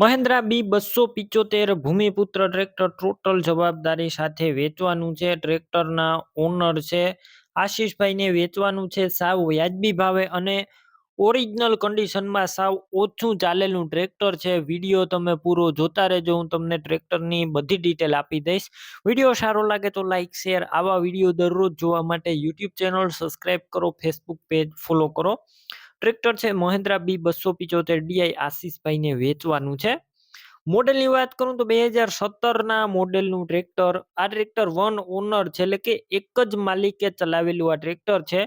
મહિન્દ્રા બી બસો પિચોતેર Bhumiputra tractor total જવાબદારી સાથે વેચવાનું છે. ટ્રેક્ટરના ઓનર છે આશીષભાઈને વેચવાનું છે સાવ વ્યાજબી ભાવે અને ઓરિજિનલ કન્ડિશનમાં સાવ ઓછું ચાલેલું ટ્રેક્ટર છે. વીડિયો તમે પૂરો જોતા રહેજો, હું તમને ટ્રેક્ટરની બધી ડિટેલ આપી દઈશ. વીડિયો સારો લાગે તો લાઇક શેર, આવા વીડિયો દરરોજ જોવા માટે યુટ્યુબ ચેનલ સબસ્ક્રાઇબ કરો, ફેસબુક પેજ ફોલો કરો. ટ્રેક્ટર છે, મહેન્દ્રા બી બસો પિચોતેર ડીઆઈ આશીષભાઈને વેચવાનું છે. મોડેલની વાત કરું તો બે હજાર સત્તરના મોડેલનું ટ્રેક્ટર આ ટ્રેક્ટર વન ઓનર છે એટલે કે એક જ માલિકે ચલાવેલું આ ટ્રેક્ટર છે.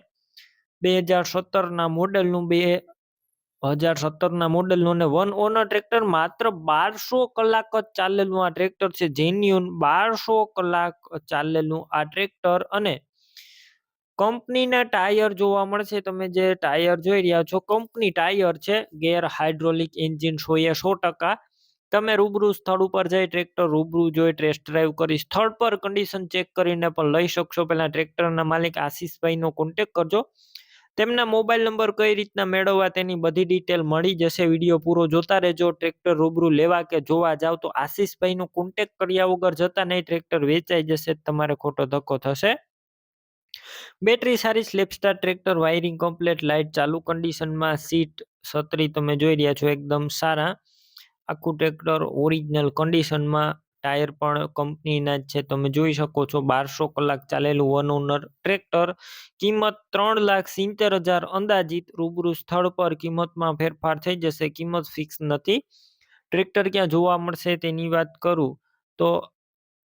બે હજાર સત્તરના મોડેલનું બે હજાર સત્તરના મોડેલનું અને વન ઓનર ટ્રેક્ટર માત્ર બારસો કલાક જ ચાલેલું આ ટ્રેક્ટર છે. જેન્યુન બારસો કલાક ચાલેલું આ ટ્રેક્ટર અને કંપનીના ટાયર જોવા મળશે. તમે જે ટાયર જોઈ રહ્યા છો, કંપની ટાયર છે, ગેર હાઇડ્રોલિક એન્જિન સો એ સો ટકા. તમે રૂબરૂ સ્થળ ઉપર જઈ ટ્રેક્ટર રૂબરૂ જોઈ ટેસ્ટ ડ્રાઈવ કરી સ્થળ પર કન્ડિશન ચેક કરીને પણ લઈ શકશો. પહેલાં ટ્રેક્ટરના માલિક આશીષભાઈનો કોન્ટેક કરજો. તેમના મોબાઈલ નંબર કઈ રીતના મેળવવા તેની બધી ડિટેલ મળી જશે. વીડિયો પૂરો જોતા રહેજો. ટ્રેક્ટર રૂબરૂ લેવા કે જોવા જાવ તો આશીષભાઈનો કોન્ટેક કર્યા વગર જતા નહીં. ટ્રેક્ટર વેચાઈ જશે, તમારે ખોટો ધક્કો થશે. બેટરી સારી સ્લેપસ્ટાર ટ્રેક્ટર, વાયરિંગ કમ્પ્લેટ, લાઇટ, ચાલુ કન્ડિશનમાં સીટ છત્રી તમે જોઈ રહ્યા છો એકદમ સારા. આખું ટ્રેક્ટર ઓરિજિનલ કન્ડિશનમાં, ટાયર પણ કંપનીના જ છે. તમે જોઈ શકો છો બારસો કલાક ચાલેલું વન ઓનર ટ્રેક્ટર. કિંમત ત્રણ લાખ સિત્તેર હજાર અંદાજિત. રૂબરૂ સ્થળ પર કિંમતમાં ફેરફાર થઈ જશે. કિંમત ફિક્સ નથી. ટ્રેક્ટર ક્યાં જોવા મળશે તેની વાત કરું તો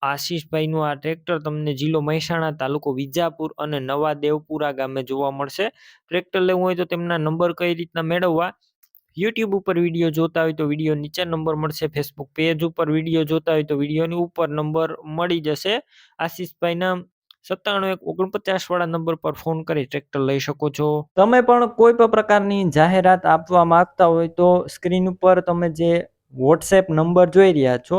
આશીષભાઈનું આ ટ્રેક્ટર તમને જિલ્લો મહેસાણા તાલુકો વિજાપુર અને નવા દેવપુરા ગામે જોવા મળશે. ટ્રેક્ટર લેવું હોય તો તેમના નંબર કઈ રીતના મેળવવા? યુટ્યુબ ઉપર વીડિયો જોતા હોય તો વીડિયો નીચે નંબર મળશે. ફેસબુક પેજ ઉપર વીડિયો જોતા હોય તો વિડીયોની ઉપર નંબર મળી જશે. આશીષભાઈના સત્તાણું એક ઓગણપચાસ વાળા નંબર પર ફોન કરી ટ્રેક્ટર લઈ શકો છો. તમે પણ કોઈ પણ પ્રકારની જાહેરાત આપવા માંગતા હોય તો સ્ક્રીન ઉપર તમે જે વોટ્સએપ નંબર જોઈ રહ્યા છો